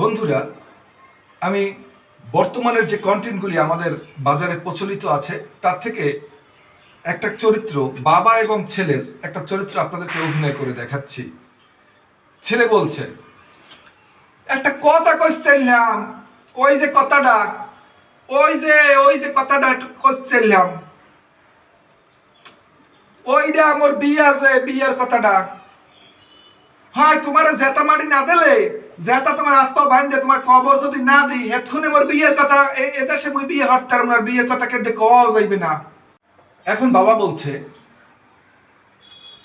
বন্ধুরা, আমি বর্তমানের যে কন্টেন্টগুলি আমাদের বাজারে প্রচলিত আছে, তার থেকে একটা চরিত্র, বাবা এবং ছেলের একটা চরিত্র আপনাদেরকে অভিনয় করে দেখাচ্ছি। ছেলে বলছে, একটা কথা কইছিলাম ওই যে কথাটা, ওই যে ওই যে কথাটা কইছিলাম ওইটা আমার বিয়ে আছে, বিয়ের কথাটা। হয় তোমার জেতা মাটি না দিলে, জেতা তোমার আত্মা ভাঙবে, তোমার খবর যদি না দিই, এক্ষুনি মোর বিয়ের কথা এদেশে মুই বিয়ে হটতে আমার বিয়ের কথা কিন্তু কওয়া যাইবে না। এখন বাবা বলছে,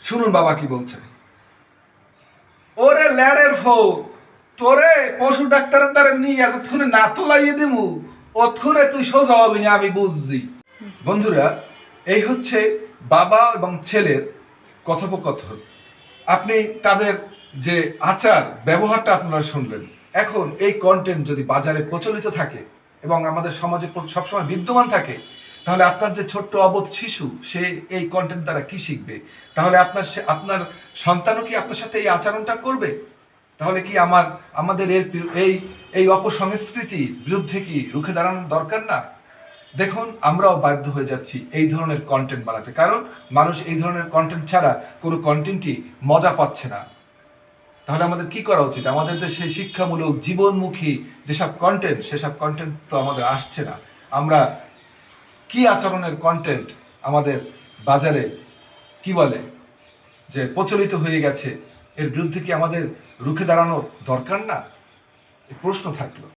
শুনুন বাবা কি বলছে। ওরে ল্যারের ফো তোরে পশু ডাক্তারের দ্বারা নিয়ে এতক্ষণে না তোলাইয়ে দিমু অক্ষরে তুই সোজা হবি না, আমি বুঝছি। বন্ধুরা, এই হচ্ছে বাবা এবং ছেলের কথোপকথন। আপনি তাদের যে আচার, ব্যবহারটা আপনারা শুনলেন। এখন এই কন্টেন্ট যদি বাজারে প্রচলিত থাকে এবং আমাদের সমাজে সবসময় বিদ্যমান থাকে, তাহলে আপনার যে ছোট্ট অবোধ শিশু, সে এই কন্টেন্ট দ্বারা কি শিখবে? তাহলে আপনার আপনার সন্তানও কি আপনার সাথে এই আচরণটা করবে? তাহলে কি আমার, আমাদের এর এই এই অপসংস্কৃতির বিরুদ্ধে কি রুখে দাঁড়ানোর দরকার না? দেখুন, আমরাও বাধ্য হয়ে যাচ্ছি এই ধরনের কন্টেন্ট বানাতে। কারণ মানুষ এই ধরনের কন্টেন্ট ছাড়া কোনো কন্টেন্টই মজা পাচ্ছে না। তাহলে আমাদের কি করা উচিত? আমাদের যে সেই শিক্ষামূলক জীবনমুখী যেসব কন্টেন্ট সেসব কন্টেন্ট তো আমাদের আসছে না। আমরা কি আচরণের কন্টেন্ট আমাদের বাজারে, কি বলে, যে প্রচলিত হয়ে গেছে, এর বিরুদ্ধে কি আমাদের রুখে দাঁড়ানো দরকার না? প্রশ্ন থাকল।